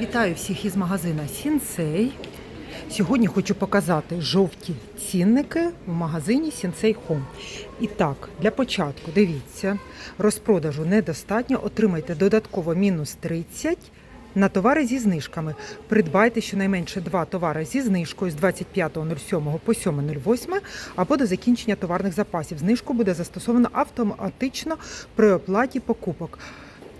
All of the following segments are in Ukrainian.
Вітаю всіх із магазина Сінсей. Сьогодні хочу показати жовті цінники в магазині Сінсей Home. І так, для початку дивіться, розпродажу недостатньо. Отримайте додатково мінус 30 на товари зі знижками. Придбайте щонайменше два товари зі знижкою з 25.07 по 7.08 або до закінчення товарних запасів. Знижку буде застосовано автоматично при оплаті покупок.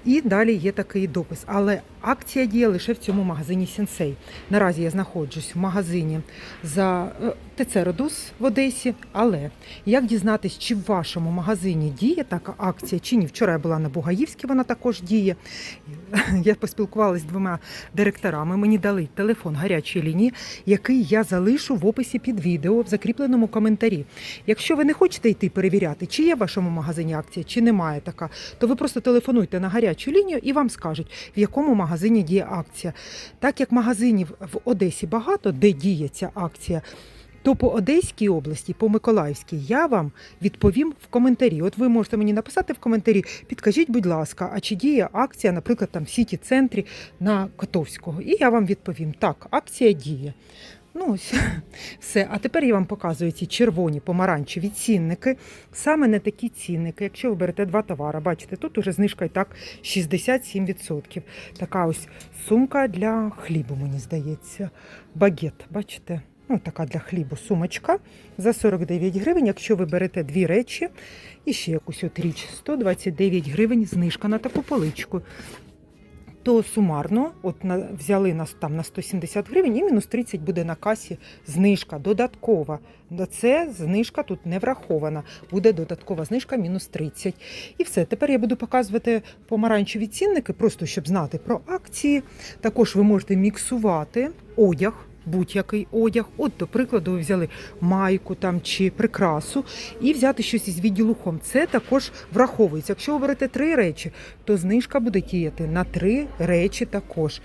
І далі є такий допис. Але акція діє лише в цьому магазині Сенсей. Наразі я знаходжусь в магазині за е, ТЦ Родус в Одесі. Але як дізнатись, чи в вашому магазині діє така акція, чи ні? Вчора я була на Бугаївській, вона також діє. Я поспілкувалася з двома директорами. Мені дали телефон гарячої лінії, який я залишу в описі під відео в закріпленому коментарі. Якщо ви не хочете йти перевіряти, чи є в вашому магазині акція, чи немає така, то ви просто телефонуйте на гарячу лінію і вам скажуть, в якому магазині діє акція. Так як магазинів в Одесі багато, де діє ця акція. То по Одеській області, по Миколаївській, я вам відповім в коментарі. От ви можете мені написати в коментарі, підкажіть, будь ласка, а чи діє акція, наприклад, там в сіті центрі на Котовського? І я вам відповім: так, акція діє. Ну, ось все. А тепер я вам показую ці червоні помаранчеві цінники. Саме не такі цінники. Якщо ви берете два товари, бачите, тут уже знижка і так 67%. Така ось сумка для хлібу, мені здається. Багет, бачите? Ну, така для хлібу сумочка за 49 гривень. Якщо ви берете дві речі і ще якусь от річ, 129 гривень знижка на таку поличку. То сумарно, от на, взяли нас там на 170 гривень, і мінус 30 буде на касі знижка додаткова. На це знижка тут не врахована. Буде додаткова знижка мінус 30. І все. Тепер я буду показувати помаранчеві цінники, просто щоб знати про акції. Також ви можете міксувати одяг. Будь-який одяг, от, до прикладу, ви взяли майку там чи прикрасу, і взяти щось із відділухом. Це також враховується. Якщо ви берете три речі, то знижка буде діяти на три речі також.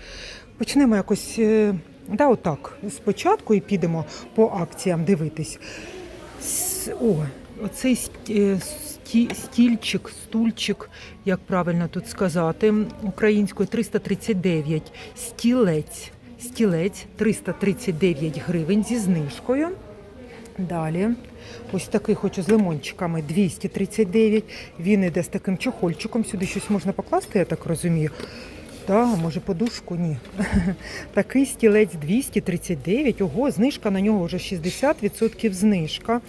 Почнемо якось е, да, отак, спочатку і підемо по акціям дивитись. О, оцей е, сті- стільчик, стульчик, як правильно тут сказати, українською 339, стілець. Стілець 339 гривень зі знижкою. Далі, ось такий хочу з лимончиками 239. Він іде з таким чохольчиком. Сюди щось можна покласти, я так розумію. Так, може подушку? Ні. Такий стілець 239. Ого, знижка на нього вже 60% знижка.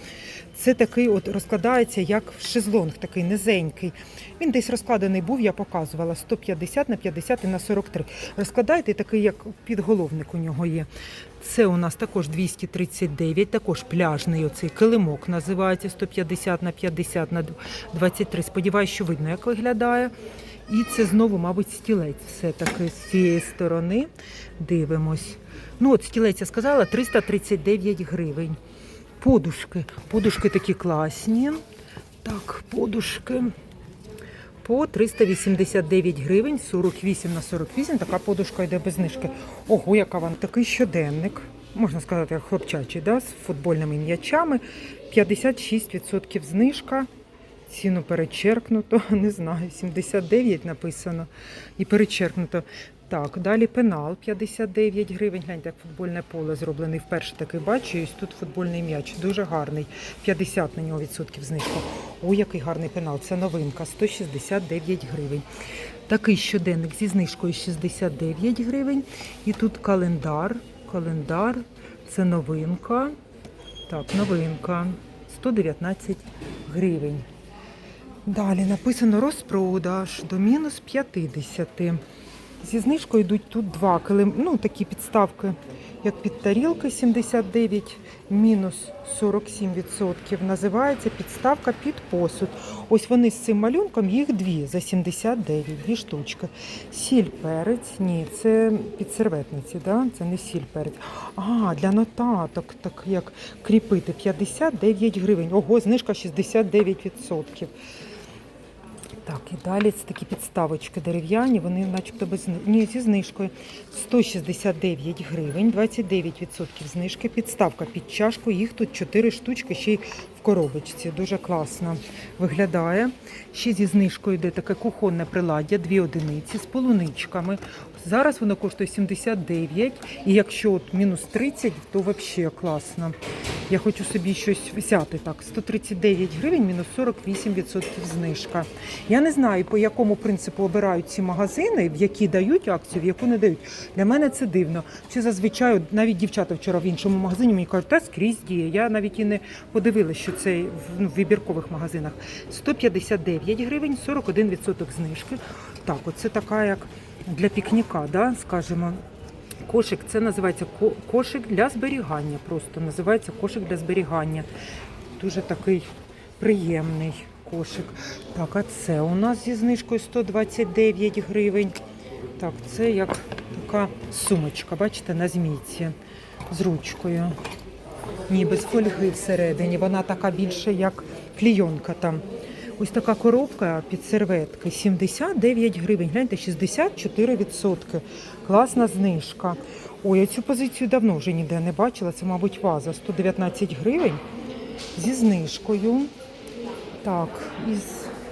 Це такий от розкладається як шезлонг, такий низенький. Він десь розкладений був, я показувала 150 на 50 і на 43. Розкладаєте такий, як підголовник у нього є. Це у нас також 239, також пляжний оцей килимок називається 150 на 50 на 23. Сподіваюсь, що видно, як виглядає. І це знову, мабуть, стілець. Все таки з цієї сторони. Дивимось. Ну, от стілець я сказала 339 гривень. Подушки. Подушки такі класні. Так, подушки. По 389 гривень, 48 на 48. Така подушка йде без знижки. Ого, яка вона. Такий щоденник. Можна сказати, як хлопчачий, да, з футбольними м'ячами. 56% знижка. Ціну перечеркнуто, не знаю, 79 написано і перечеркнуто. Так, далі пенал 59 гривень. Гляньте, як футбольне поле зроблений. Вперше такий бачу. І ось тут футбольний м'яч. Дуже гарний. 50 на нього відсотків знижка. Ой, який гарний пенал. Це новинка. 169 гривень. Такий щоденник зі знижкою 69 гривень. І тут календар. Календар. Це новинка. Так, новинка. 119 гривень. Далі написано розпродаж до мінус 50. Зі знижкою йдуть тут два килим, ну такі підставки, як під тарілки 79, мінус 47%. Називається підставка під посуд. Ось вони з цим малюнком, їх дві за 79, дві штучки. Сіль перець, ні, це під серветниці, да? це не сіль перець. А, для нотаток, так як кріпити 59 гривень. Ого, знижка 69%. Так, і далі це такі підставочки дерев'яні, вони начебто без ні, зі знижкою. 169 гривень, 29% знижки. Підставка під чашку, їх тут 4 штучки, ще й в коробочці. Дуже класно виглядає. Ще зі знижкою йде таке кухонне приладдя, дві одиниці з полуничками. Зараз воно коштує 79, і якщо от мінус 30, то взагалі класно. Я хочу собі щось взяти так. 139 гривень, мінус 48% знижка. Я не знаю, по якому принципу обирають ці магазини, в які дають акцію, в яку не дають. Для мене це дивно. Чи зазвичай навіть дівчата вчора в іншому магазині мені кажуть, та скрізь діє. Я навіть і не подивилася, що це в, ну, вибіркових магазинах. 159 гривень, 41% знижки. Так, оце така як для пікніка, да, скажімо. Кошик, це називається кошик для зберігання. Просто називається кошик для зберігання. Дуже такий приємний кошик. Так, а це у нас зі знижкою 129 гривень. Так, це як така сумочка, бачите, на змійці з ручкою. Ні, без фольги всередині. Вона така більше, як клійонка там. Ось така коробка під серветки 79 гривень. Гляньте, 64%. Класна знижка. Ой, я цю позицію давно вже ніде не бачила. Це, мабуть, ваза 119 гривень зі знижкою. Так, із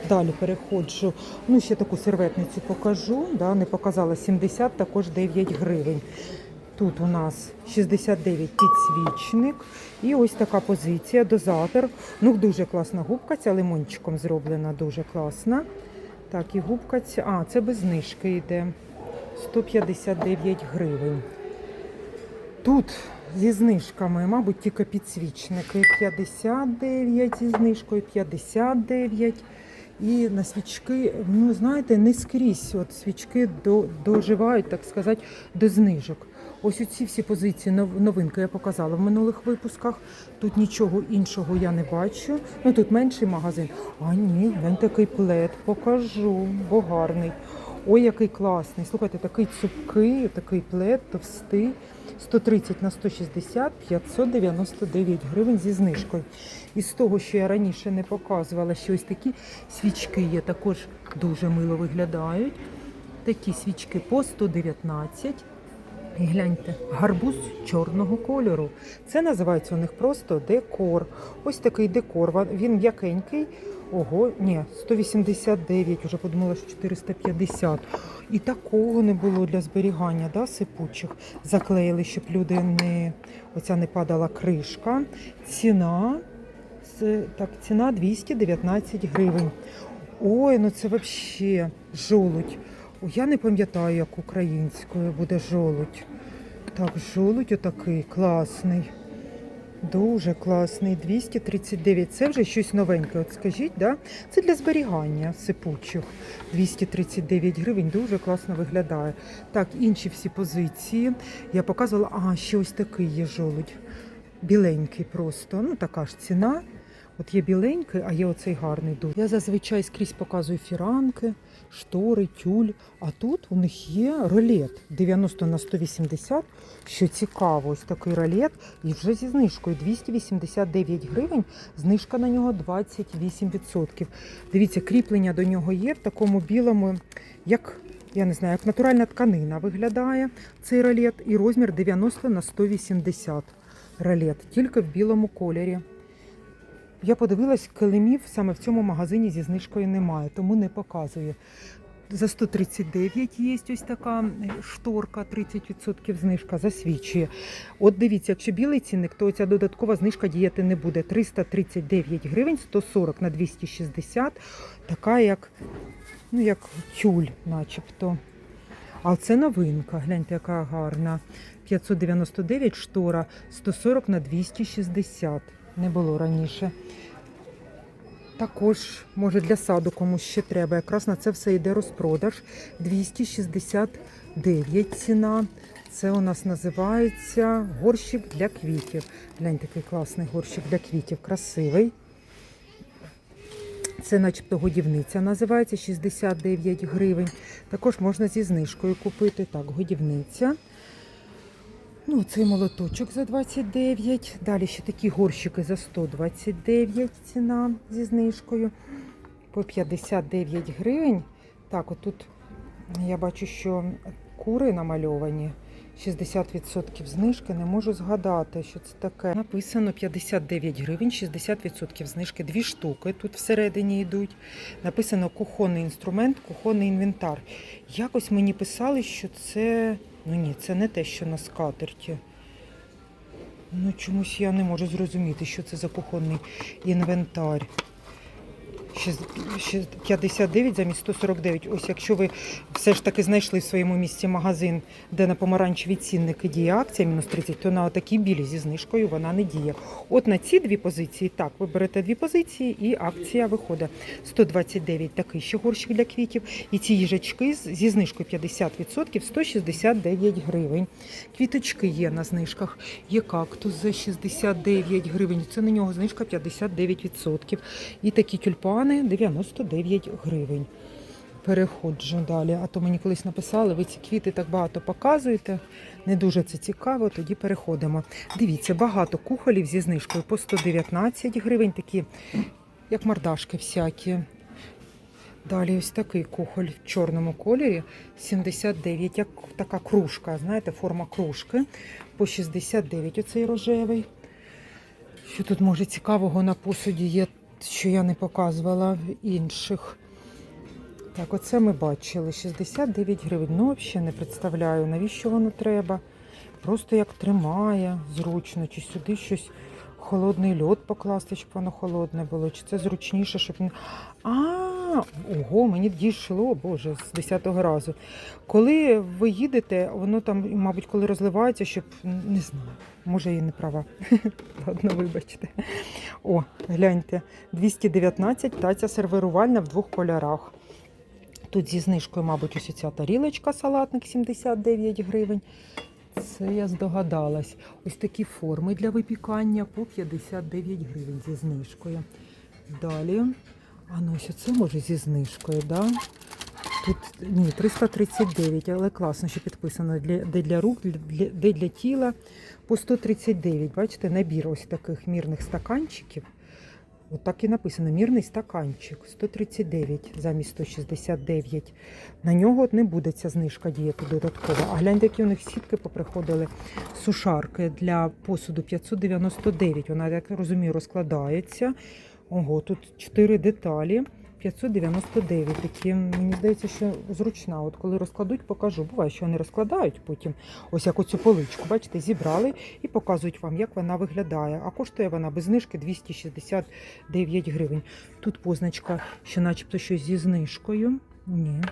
далі переходжу. Ну, ще таку серветницю покажу. Да, не показала 70, також 9 гривень. Тут у нас 69 підсвічник. І ось така позиція, дозатор. Ну, дуже класна губка, ця лимончиком зроблена, дуже класна. Так, і губка ця. А, це без знижки йде. 159 гривень. Тут зі знижками, мабуть, тільки підсвічники 59 зі знижкою, 59. І на свічки, ну знаєте, не скрізь от свічки до, доживають, так сказати, до знижок. Ось оці всі позиції нов- новинки я показала в минулих випусках. Тут нічого іншого я не бачу. Ну тут менший магазин. А ні, він такий плед, покажу, бо гарний. Ой, який класний. Слухайте, такий цупкий, такий плед, товстий. 130 на 160, 599 гривень зі знижкою. І з того, що я раніше не показувала, що ось такі свічки є, також дуже мило виглядають. Такі свічки по 119. Гляньте, гарбуз чорного кольору. Це називається у них просто декор. Ось такий декор. Він м'якенький. Ого, ні, 189, вже подумала, що 450. І такого не було для зберігання, да, сипучих. Заклеїли, щоб люди не оця не падала кришка. Ціна так, ціна 219 гривень. Ой, ну це взагалі жолудь. Я не пам'ятаю, як українською буде жолудь. Так, жолудь отакий класний. Дуже класний. 239. Це вже щось новеньке. От скажіть, да? Це для зберігання сипучих. 239 гривень. Дуже класно виглядає. Так, інші всі позиції. Я показувала, а ще ось такий є жолудь. Біленький просто. Ну, така ж ціна. От є біленький, а є оцей гарний дуже. Я зазвичай скрізь показую фіранки, штори, тюль. А тут у них є ролет 90 на 180. Що цікаво, ось такий ролет. І вже зі знижкою 289 гривень. Знижка на нього 28%. Дивіться, кріплення до нього є в такому білому, як. Я не знаю, як натуральна тканина виглядає цей ролет. І розмір 90 на 180 ролет, тільки в білому кольорі. Я подивилась, килимів саме в цьому магазині зі знижкою немає, тому не показую. За 139 є ось така шторка, 30% знижка засвідчує. От дивіться, якщо білий цінник, то ця додаткова знижка діяти не буде. 339 гривень, 140 на 260. Така як, ну, як тюль, начебто. А це новинка. Гляньте, яка гарна. 599 штора, 140 на 260. Не було раніше. Також, може, для саду комусь ще треба. Якраз на це все йде розпродаж. 269 ціна. Це у нас називається горщик для квітів. Глянь, такий класний горщик для квітів, красивий. Це начебто годівниця називається 69 гривень. Також можна зі знижкою купити. Так, годівниця. Ну, цей молоточок за 29. Далі ще такі горщики за 129 ціна зі знижкою. По 59 гривень. Так, отут я бачу, що кури намальовані. 60% знижки, не можу згадати, що це таке. Написано 59 гривень, 60% знижки, дві штуки тут всередині йдуть. Написано кухонний інструмент, кухонний інвентар. Якось мені писали, що це. Ну ні, це не те, що на скатерті. Ну, чомусь я не можу зрозуміти, що це за кухонний інвентар. Щас- щас- 59 замість 149. Ось якщо ви все ж таки знайшли в своєму місці магазин, де на помаранчеві цінники діє акція мінус 30, то на отакій білі зі знижкою вона не діє. От на ці дві позиції, так, ви берете дві позиції і акція виходить 129 такий ще горщик для квітів. І ці їжачки зі знижкою 50% 169 гривень. Квіточки є на знижках. Є кактус за 69 гривень. Це на нього знижка 59%. І такі тюльпани 99 гривень. Переходжу далі. А то мені колись написали, ви ці квіти так багато показуєте. Не дуже це цікаво, тоді переходимо. Дивіться, багато кухолів зі знижкою по 119 гривень, такі, як мордашки всякі. Далі ось такий кухоль в чорному кольорі 79, як така кружка, знаєте, форма кружки. По 69 оцей рожевий. Що тут може цікавого на посуді є, що я не показувала інших. Так, оце ми бачили. 69 гривень. Ну, взагалі не представляю, навіщо воно треба. Просто як тримає, зручно, чи сюди щось холодний льод покласти, щоб воно холодне було, чи це зручніше, щоб. А, ого, мені дійшло, боже, з 10-го разу. Коли ви їдете, воно там, мабуть, коли розливається, щоб не знаю, може я і не права. Ладно, вибачте. О, гляньте, 219 таця сервірувальна в двох кольорах. Тут зі знижкою, мабуть, ось ця тарілочка салатник 79 гривень. Це я здогадалась. Ось такі форми для випікання по 59 гривень зі знижкою. Далі. А ну це може зі знижкою, да? Тут ні, 339, але класно, що підписано для, де для рук, для, де для тіла. По 139. Бачите, набір ось таких мірних стаканчиків. От так і написано: мірний стаканчик 139 замість 169. На нього не буде ця знижка діяти додаткова. А гляньте, які у них сітки поприходили. Сушарки для посуду 599. Вона, як розумію, розкладається. Ого, тут 4 деталі. 599. Такі, мені здається, що зручна. От коли розкладуть, покажу. Буває, що вони розкладають потім. Ось як оцю поличку. Бачите, зібрали і показують вам, як вона виглядає. А коштує вона без знижки 269 гривень. Тут позначка, що начебто щось зі знижкою. Ні.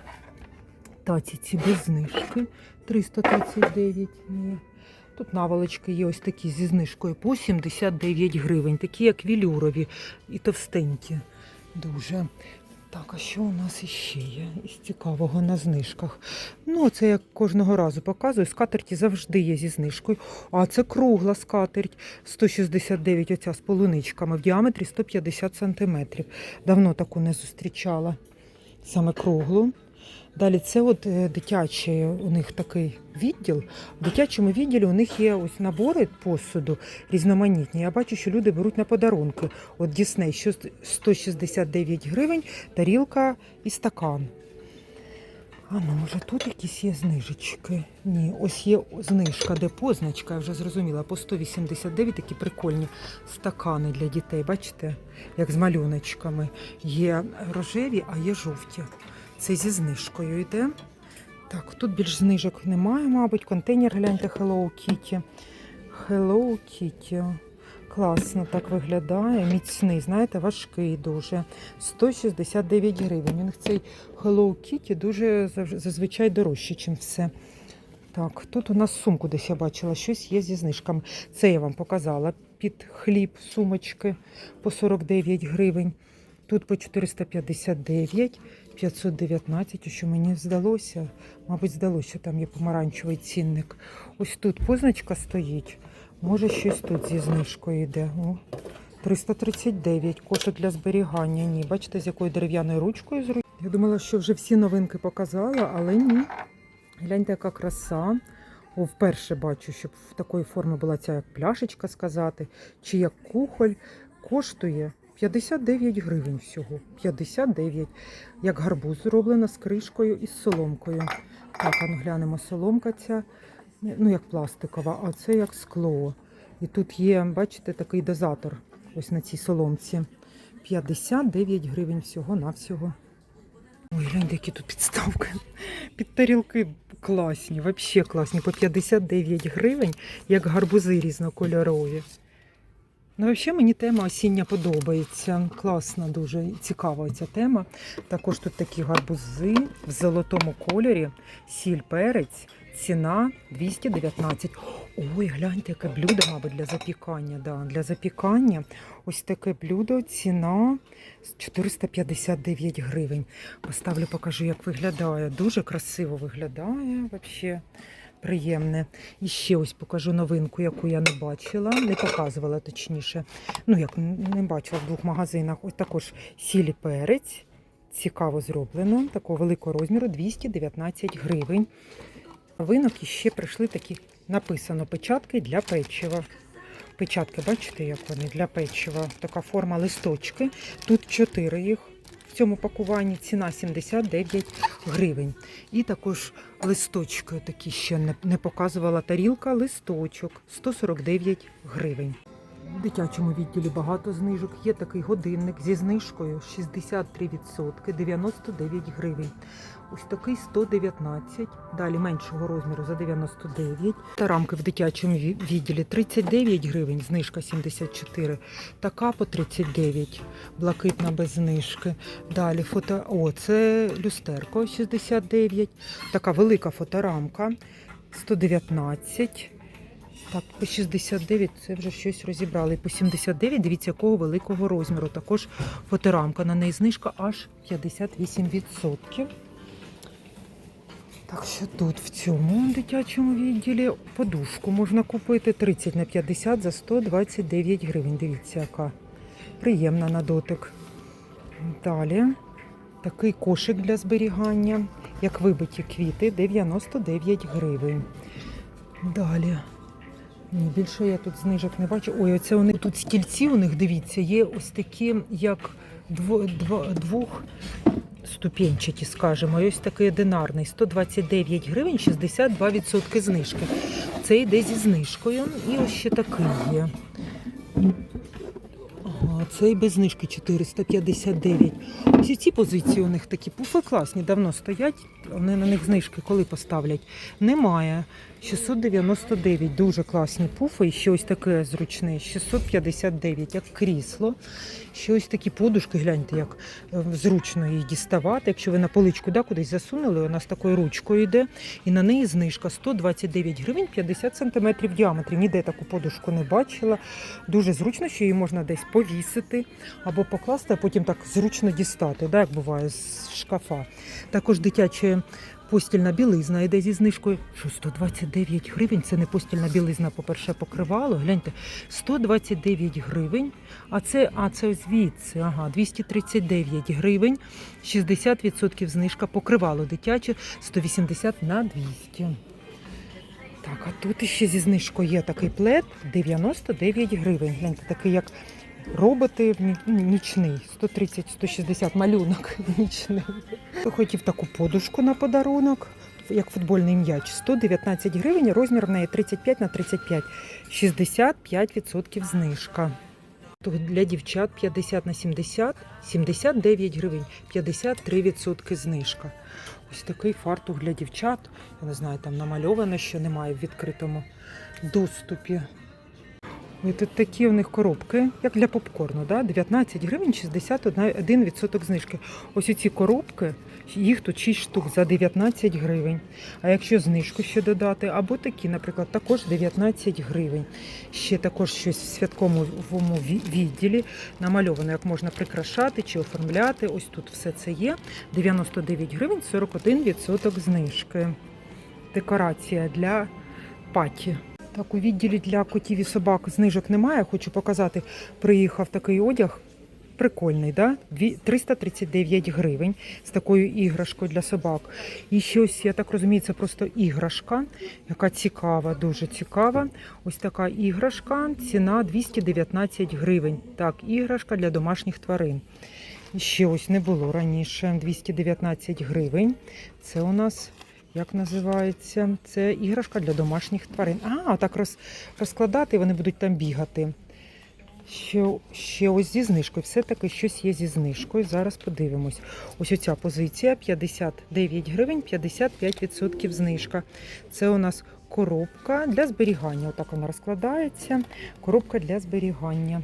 Таці ці без знижки 339. Ні. Тут наволочки є ось такі зі знижкою по 79 гривень, такі як вілюрові і товстенькі. Дуже. Так, а що у нас іще є із цікавого на знижках? Ну, це як кожного разу показую. Скатерті завжди є зі знижкою. А це кругла скатерть 169, оця з полуничками в діаметрі 150 см. Давно таку не зустрічала. Саме круглу. Далі це от е, дитячий у них такий відділ. В дитячому відділі у них є ось набори посуду різноманітні. Я бачу, що люди беруть на подарунки. От Дісней, 169 гривень, тарілка і стакан. А ну, може тут якісь є знижечки? Ні, ось є знижка, де позначка, я вже зрозуміла, по 189 такі прикольні стакани для дітей. Бачите, як з малюночками. Є рожеві, а є жовті. Це зі знижкою йде. Так, тут більш знижок немає, мабуть. Контейнер гляньте Hello Kitty. Hello Kitty. Класно так виглядає. Міцний, знаєте, важкий дуже. 169 гривень. У них цей Hello Kitty дуже зазвичай дорожче, ніж все. Так, тут у нас сумку десь я бачила, щось є зі знижками. Це я вам показала. Під хліб сумочки по 49 гривень. Тут по 459, 519, що мені здалося. Мабуть, здалося, що там є помаранчевий цінник. Ось тут позначка стоїть. Може, щось тут зі знижкою йде. О, 339, кошик для зберігання. Ні, бачите, з якою дерев'яною ручкою зручно. Я думала, що вже всі новинки показала, але ні. Гляньте, яка краса. О, вперше бачу, щоб в такої форми була ця як пляшечка сказати, чи як кухоль. Коштує 59 гривень всього. 59. Як гарбуз зроблена з кришкою і з соломкою. Так, а ну глянемо, соломка ця ну як пластикова, а це як скло. І тут є, бачите, такий дозатор ось на цій соломці. 59 гривень всього навсього. Ой, гляньте, які тут підставки. Під тарілки класні, взагалі класні. По 59 гривень, як гарбузи різнокольорові. Ну, взагалі мені тема осіння подобається. Класна, дуже цікава ця тема. Також тут такі гарбузи в золотому кольорі, сіль перець, ціна 219. Ой, гляньте, яке блюдо, мабуть, для запікання. Да, для запікання ось таке блюдо, ціна 459 гривень. Поставлю, покажу, як виглядає. Дуже красиво виглядає взагалі. Приємне. І ще ось покажу новинку, яку я не бачила, не показувала точніше. Ну, як не бачила в двох магазинах. Ось також сіль і перець. Цікаво зроблено. Такого великого розміру 219 гривень. Новинок і ще прийшли такі написано печатки для печива. Печатки, бачите, як вони для печива. Така форма листочки. Тут 4 їх в цьому пакуванні. Ціна 79 гривень. І також листочки такі ще не, показувала тарілка. Листочок 149 гривень. В дитячому відділі багато знижок. Є такий годинник зі знижкою 63%, 99 гривень. Ось такий 119, далі меншого розміру за 99. Та рамки в дитячому відділі 39 гривень, знижка 74. Така по 39, блакитна без знижки. Далі фото. О, це люстерко 69. Така велика фоторамка 119. Так, по 69 це вже щось розібрали. По 79, дивіться, якого великого розміру. Також фоторамка. На неї знижка аж 58%. Так що тут в цьому дитячому відділі подушку можна купити 30 на 50 за 129 гривень. Дивіться, яка приємна на дотик. Далі такий кошик для зберігання, як вибиті квіти, 99 гривень. Далі. Ні, більше я тут знижок не бачу. Ой, оце вони тут стільці у них, дивіться, є ось такі, як дво, дво, двох ступенчаті, скажімо. Ось такий одинарний. 129 гривень, 62% знижки. Це йде зі знижкою. І ось ще такий є. Ага, цей без знижки 459. Ось ці позиції у них такі пуфи класні, давно стоять. Вони на них знижки коли поставлять? Немає. 699, дуже класні пуфи. І ще таке зручне, 659, як крісло. Ще ось такі подушки, гляньте, як е, зручно її діставати. Якщо ви на поличку да, кудись засунули, вона з такою ручкою йде. І на неї знижка 129 гривень 50 сантиметрів в діаметрі. Ніде таку подушку не бачила. Дуже зручно, що її можна десь повісити або покласти, а потім так зручно дістати, да, як буває з шкафа. Також дитяча постільна білизна йде зі знижкою. Що 129 гривень? Це не постільна білизна, по-перше, покривало. Гляньте, 129 гривень. А це, а це звідси, ага, 239 гривень, 60% знижка, покривало дитяче, 180 на 200. Так, а тут ще зі знижкою є такий плед 99 гривень. Гляньте, такий як роботи ну, нічний, 130-160 малюнок нічний. Хотів таку подушку на подарунок, як футбольний м'яч, 119 гривень, розмір в неї 35 на 35, 65% знижка. Для дівчат 50 на 70, 79 гривень, 53% знижка. Ось такий фартух для дівчат. Я не знаю, там намальовано, що немає в відкритому доступі. Ой, тут такі у них коробки, як для попкорну, да? 19 гривень 61% знижки. Ось ці коробки, їх тут 6 штук за 19 гривень. А якщо знижку ще додати, або такі, наприклад, також 19 гривень. Ще також щось в святковому відділі намальовано, як можна прикрашати чи оформляти. Ось тут все це є. 99 гривень 41% знижки. Декорація для паті. Так, у відділі для котів і собак знижок немає. Хочу показати, приїхав такий одяг. Прикольний, да? 339 гривень з такою іграшкою для собак. І щось, я так розумію, це просто іграшка, яка цікава, дуже цікава. Ось така іграшка, ціна 219 гривень. Так, іграшка для домашніх тварин. І ще ось не було раніше 219 гривень. Це у нас як називається? Це іграшка для домашніх тварин. А, так роз, розкладати, вони будуть там бігати. Ще, ще ось зі знижкою. Все-таки щось є зі знижкою. Зараз подивимось. Ось оця позиція 59 гривень, 55% знижка. Це у нас коробка для зберігання. Отак вона розкладається. Коробка для зберігання.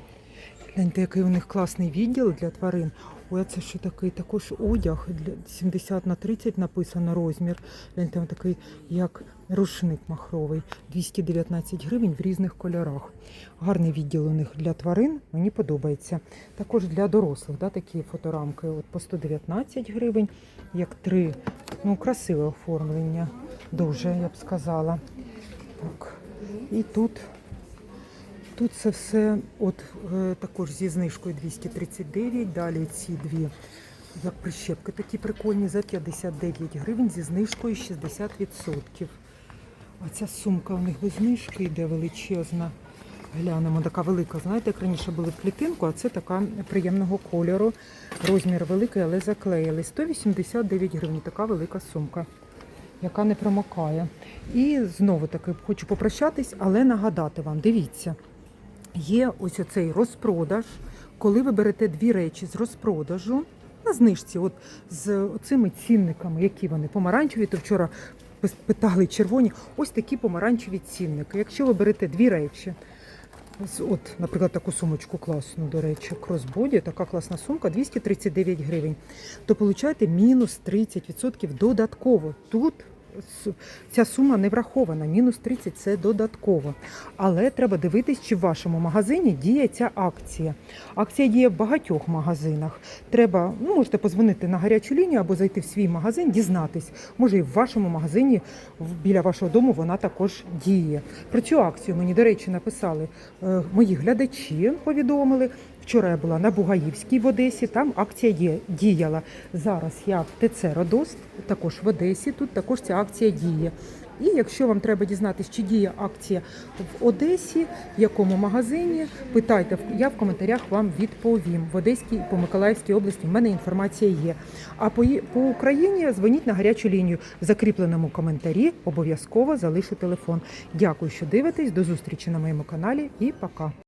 Гляньте, який у них класний відділ для тварин. Ой, це що такий? Також одяг для 70 на 30 написано розмір. Гляньте, там такий, як рушник махровий. 219 гривень в різних кольорах. Гарний відділ у них для тварин, мені подобається. Також для дорослих, да, такі фоторамки от по 119 гривень, як три. Ну, красиве оформлення. Дуже, я б сказала. Так. І тут Тут це все от е, також зі знижкою 239. Далі ці дві як прищепки такі прикольні за 59 гривень зі знижкою 60%. А ця сумка у них без знижки йде величезна. Глянемо, така велика. Знаєте, як раніше були в клітинку, а це така приємного кольору. Розмір великий, але заклеїли. 189 гривень. Така велика сумка, яка не промокає. І знову таки хочу попрощатись, але нагадати вам, дивіться. Є ось оцей розпродаж, коли ви берете дві речі з розпродажу на знижці, от з цими цінниками, які вони помаранчеві, то вчора питали червоні, ось такі помаранчеві цінники. Якщо ви берете дві речі, от, наприклад, таку сумочку класну, до речі, кросбоді, така класна сумка, 239 гривень, то получаєте мінус 30% додатково. Тут ця сума не врахована, мінус 30 це додатково. Але треба дивитись, чи в вашому магазині діє ця акція. Акція діє в багатьох магазинах. Треба, ну, можете позвонити на гарячу лінію або зайти в свій магазин, дізнатись. Може, і в вашому магазині біля вашого дому вона також діє. Про цю акцію мені, до речі, написали е, мої глядачі, повідомили. Вчора я була на Бугаївській в Одесі, там акція діє- діяла. Зараз я в ТЦ Родост, також в Одесі, тут також ця акція діє. І якщо вам треба дізнатися, чи діє акція в Одесі, в якому магазині, питайте, я в коментарях вам відповім. В Одеській по Миколаївській області в мене інформація є. А по, по Україні дзвоніть на гарячу лінію. В закріпленому коментарі обов'язково залишу телефон. Дякую, що дивитесь. До зустрічі на моєму каналі і пока.